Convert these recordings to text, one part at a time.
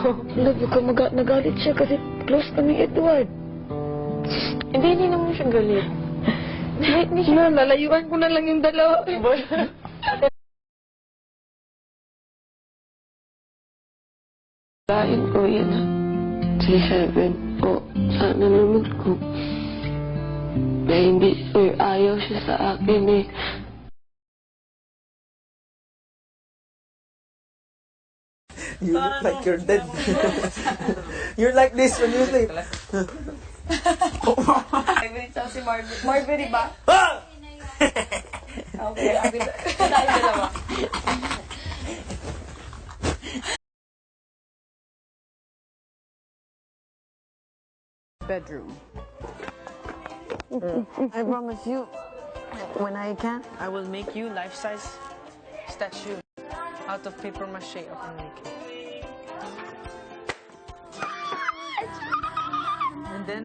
Love, huwag ka maga- nagalit siya kasi close kami, Edward. Hindi, hindi naman siya galit. Hindi, siya. Na, lalayuan ko na lang yung dalawa. Lain ko yan ha. Si Heaven po. Sana naman ko. Na hindi or ayaw siya sa akin eh. You look like you're oh, dead. you're like this when you sleep. Marvin, ito si Marvin. Marvin, di ba? Ah! Okay, Marvin. Tayo dalawa. bedroom. Mm. I promise you, when I can, I will make you life-size statue out of paper mache of Enrique. And then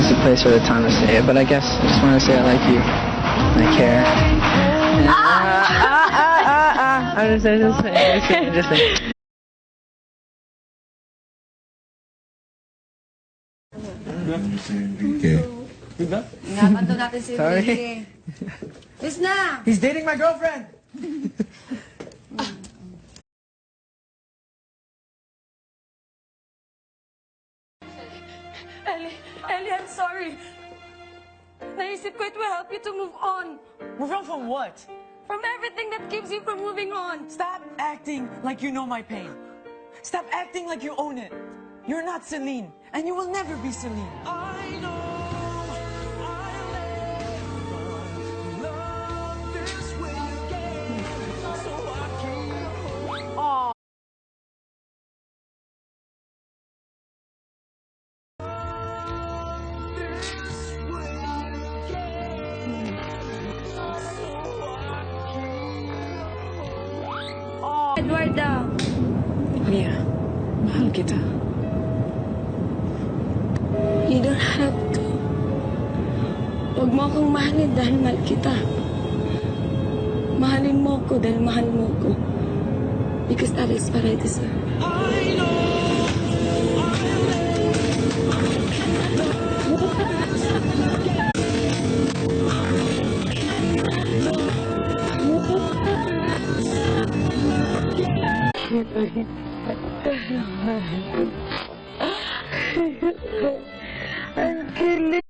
It's a place or the time to say it, but I guess I just want to say I like you. I care. And, ah, ah, ah. I'm just, I'm just saying, just saying, just saying. Inabanto natin si Sorry. Enrique. Yes na! He's dating my girlfriend. Ellie, Ellie, I'm sorry. Naisip ko it will help you to move on. move on from what? From everything that keeps you from moving on. Stop acting like you know my pain. Stop acting like you own it. You're not Celine, and you will never be Celine. Edward daw. Mia, mahal kita. You don't have to. Huwag mo akong mahalin dahil mahal kita. Mahalin mo ako dahil mahal mo ako. Because that is what I deserve. I'm killing.